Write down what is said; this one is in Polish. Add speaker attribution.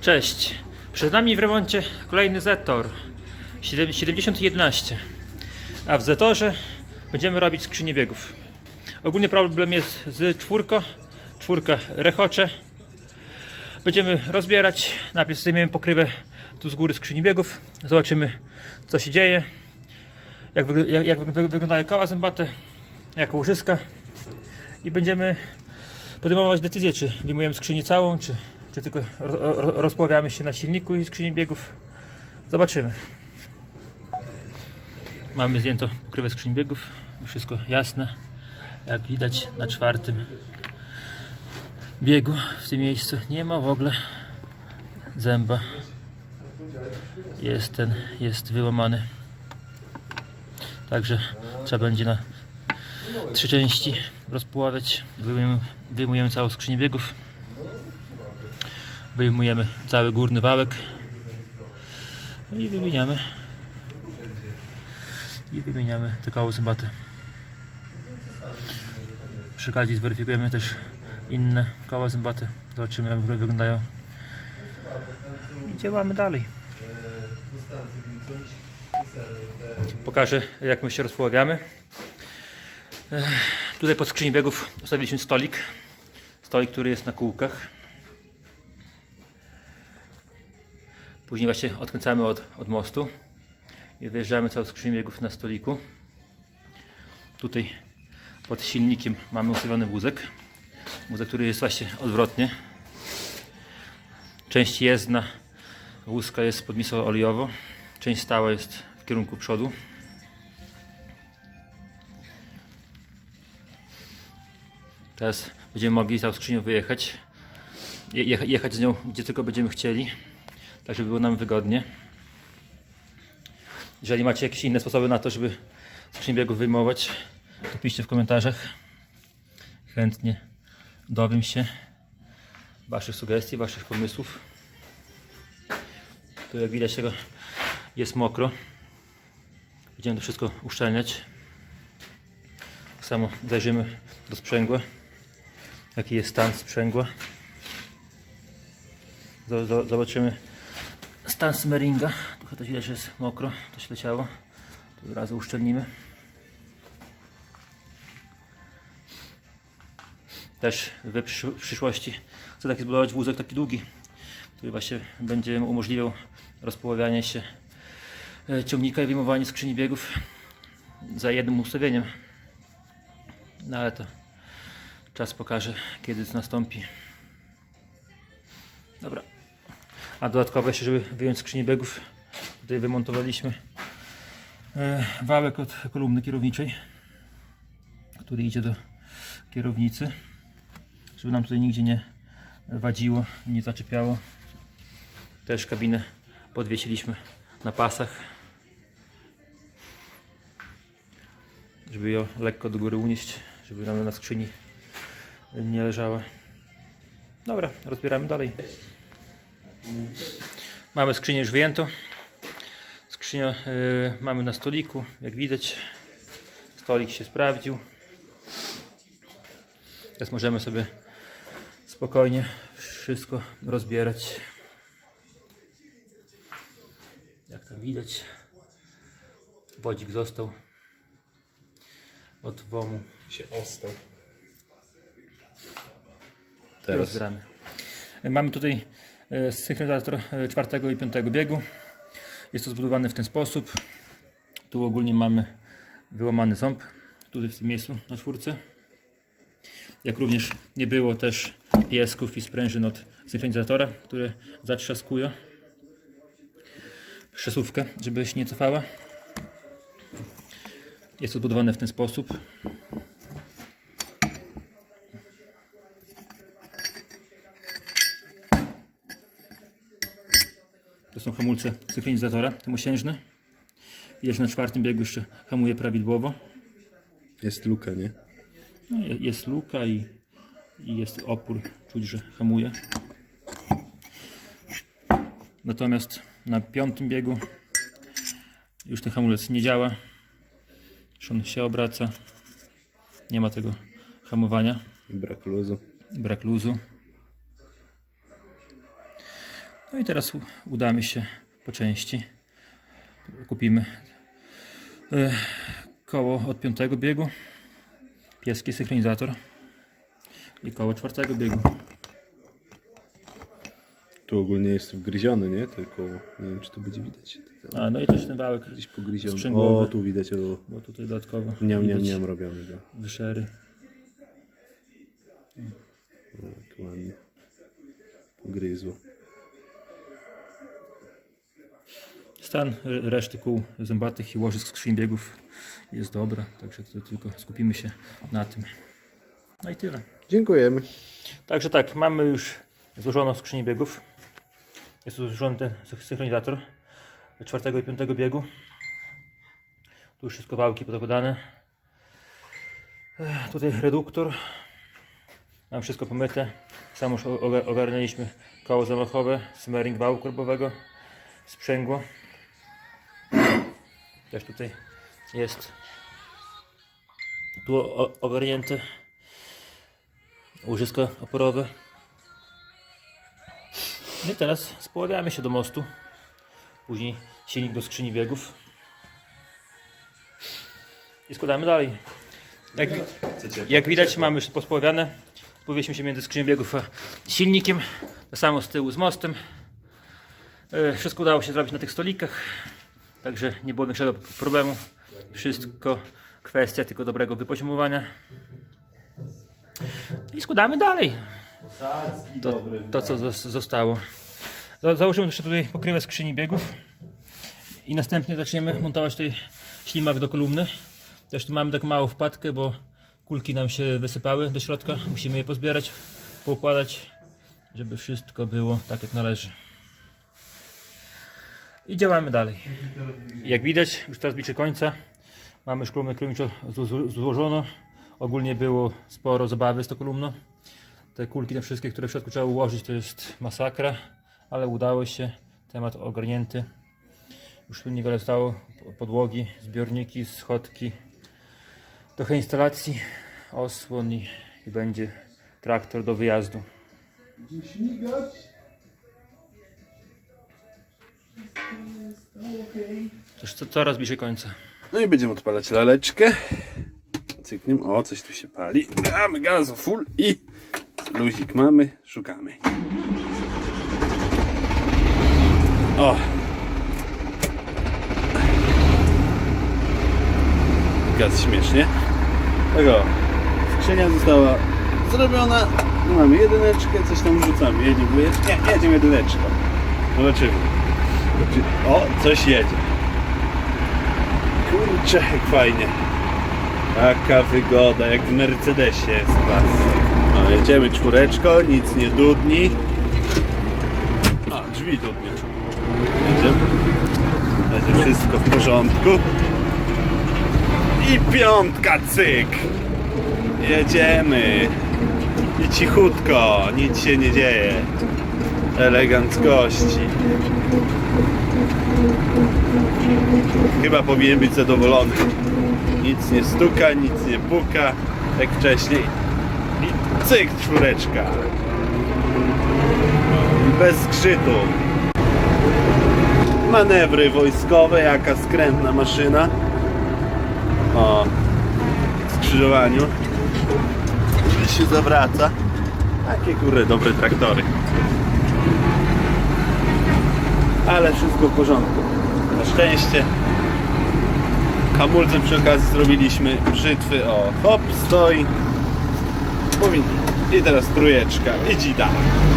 Speaker 1: Cześć. Przed nami w remoncie kolejny Zetor 7- 7011. A w Zetorze będziemy robić skrzynię biegów. Ogólny problem jest z czwórką. Czwórka rechocze. Będziemy rozbierać. Najpierw zdejmiemy pokrywę tu z góry skrzyni biegów. Zobaczymy co się dzieje. Jak, jak, jak wy- wyglądają koła zębate. Jak łożyska. I będziemy podejmować decyzję, czy wyjmujemy skrzynię całą, czy, czy tylko ro, ro, rozpławiamy się na silniku i skrzyni biegów. Zobaczymy. Mamy zdjętą pokrywę skrzyni biegów. Wszystko jasne. Jak widać na czwartym biegu w tym miejscu nie ma w ogóle zęba. Jest ten, jest wyłamany. Także trzeba będzie na trzy części rozpławiać. Wyjmujemy, wyjmujemy całą skrzynię biegów. Wyjmujemy cały górny wałek. I wymieniamy. I wymieniamy te koło zębate. Przy okazji zweryfikujemy też inne koła zębate. Zobaczymy jak wyglądają. I działamy dalej. Pokażę jak my się rozpławiamy. Tutaj pod skrzyni biegów ustawiliśmy stolik. Stolik, który jest na kółkach. Później właśnie odkręcamy od, od mostu i wyjeżdżamy całą skrzynię biegów na stoliku. Tutaj pod silnikiem mamy ustawiony wózek. Wózek, który jest właśnie odwrotnie. Część jezdna wózka jest pod misą olejową. Część stała jest w kierunku przodu. Teraz będziemy mogli tą skrzynią wyjechać. Je, jecha- jechać z nią gdzie tylko będziemy chcieli. Tak, żeby było nam wygodnie. Jeżeli macie jakieś inne sposoby na to, żeby skrzynię biegów wyjmować, to piszcie w komentarzach. Chętnie dowiem się Waszych sugestii, Waszych pomysłów. Tu jak widać tego jest mokro. Będziemy to wszystko uszczelniać. Tak samo zajrzymy do sprzęgła. Jaki jest stan sprzęgła. Z- z- Zobaczymy stan smeringa. Trochę to widać, że jest mokro. To się leciało. Razu uszczelnimy. Też w przyszłości chcę taki zbudować wózek taki długi, który właśnie będzie umożliwiał rozpoławianie się e, ciągnika i wyjmowanie skrzyni biegów za jednym ustawieniem. No ale to czas pokaże, kiedy to nastąpi. A dodatkowo jeszcze, żeby wyjąć skrzynię biegów, tutaj wymontowaliśmy e, wałek od kolumny kierowniczej, który idzie do kierownicy, żeby nam tutaj nigdzie nie wadziło, nie zaczepiało. Też kabinę podwiesiliśmy na pasach, żeby ją lekko do góry unieść, żeby nam na skrzyni nie leżała. Dobra, rozbieramy dalej. Mamy skrzynię już wyjętą. Skrzynię y, mamy na stoliku, jak widać. Stolik się sprawdził. Teraz możemy sobie spokojnie wszystko rozbierać. Jak tam widać, wodzik został od WOMu.
Speaker 2: się ostał.
Speaker 1: Teraz Rozbieramy. Mamy tutaj synchronizator czwartego i piątego biegu. Jest to zbudowane w ten sposób. Tu ogólnie mamy wyłamany ząb, tutaj w tym miejscu na czwórce. Jak również nie było też piesków i sprężyn od synchronizatora, które zatrzaskują przesuwkę, żeby się nie cofała. Jest to zbudowane w ten sposób. Hamulce synchronizatora tymosiężne. Widać że na czwartym biegu jeszcze hamuje prawidłowo.
Speaker 2: Jest luka, nie?
Speaker 1: No, je- jest luka i, i jest opór. Czuć, że hamuje. Natomiast na piątym biegu już ten hamulec nie działa. Już on się obraca. Nie ma tego hamowania.
Speaker 2: Brak luzu.
Speaker 1: Brak luzu. No i teraz udamy się po części. Kupimy e, koło od piątego biegu, pieski synchronizator i koło czwartego biegu.
Speaker 2: Tu ogólnie jest wgryziony, nie? Tylko nie wiem, czy to będzie widać.
Speaker 1: A, no i też ten wałek,
Speaker 2: Gdzieś pogryziony.
Speaker 1: Sprzęgłowy.
Speaker 2: O, tu widać, o,
Speaker 1: bo tutaj dodatkowo
Speaker 2: niam, niam, niam robiony. go.
Speaker 1: wyszery.
Speaker 2: O, ładnie. Pogryzło.
Speaker 1: Stan reszty kół zębatych i łożysk skrzyń biegów jest dobra, także to tylko skupimy się na tym. No i tyle.
Speaker 2: Dziękujemy.
Speaker 1: Także tak, mamy już złożoną skrzynię biegów. Jest tu złożony ten synchronizator czwartego i piątego biegu. Tu już wszystko wałki podakładane. Ech, Tutaj reduktor. Mam wszystko pomyte. Sam już ogarnęliśmy koło zamachowe, smering wału korbowego, sprzęgło. Też tutaj jest tu ogarnięte łożysko oporowe. No i teraz społawiamy się do mostu. Później silnik do skrzyni biegów. I składamy dalej. Jak, jak widać mamy już pospoławiane. Powiesił się między skrzynią biegów a silnikiem. To samo z tyłu z mostem. E, Wszystko udało się zrobić na tych stolikach. Także nie było większego problemu. Wszystko kwestia tylko dobrego wypoziomowania. I składamy dalej. To, to co zos- zostało. Za- Założymy jeszcze tutaj pokrywę skrzyni biegów. I następnie zaczniemy montować tutaj ślimak do kolumny. Też tu mamy tak małą wpadkę, bo kulki nam się wysypały do środka. Musimy je pozbierać, poukładać, żeby wszystko było tak jak należy. I działamy dalej. Jak widać, już teraz bliżej końca. Mamy już kolumnę kierowniczą zło- zło- złożoną. Ogólnie było sporo zabawy z tą kolumną. Te kulki, te wszystkie, które w środku trzeba ułożyć, to jest masakra, ale udało się. Temat ogarnięty. Już tu niewiele zostało. Podłogi, zbiorniki, schodki. Trochę instalacji, osłon i, i będzie traktor do wyjazdu. Też co, coraz bliżej końca.
Speaker 2: No i będziemy odpalać laleczkę. Cykniem. O, coś tu się pali. Damy gazu full i luzik mamy. Szukamy. O. Gaz śmiesznie. Tego. Skrzynia została zrobiona. Mamy jedyneczkę, coś tam wrzucamy. Jedziemy, jedziemy jedyneczką. Zobaczymy. O, coś jedzie. Kurczę, jak fajnie. Taka wygoda, jak w Mercedesie jest was. No, jedziemy czwóreczko, nic nie dudni. A, drzwi dudnią. Jedziemy. Będzie wszystko w porządku. I piątka, cyk. Jedziemy. I cichutko, nic się nie dzieje. Eleganckości. Chyba powinien być zadowolony. Nic nie stuka, nic nie puka, jak wcześniej. I cyk, czwóreczka. Bez skrzytu. Manewry wojskowe, jaka skrętna maszyna. O, skrzyżowaniu. się zawraca. Takie kurde dobre traktory. Ale wszystko w porządku. Na szczęście. Hamulce przy okazji zrobiliśmy brzytwy. O, hop, stoi. Powinien. I teraz trójeczka. I dalej.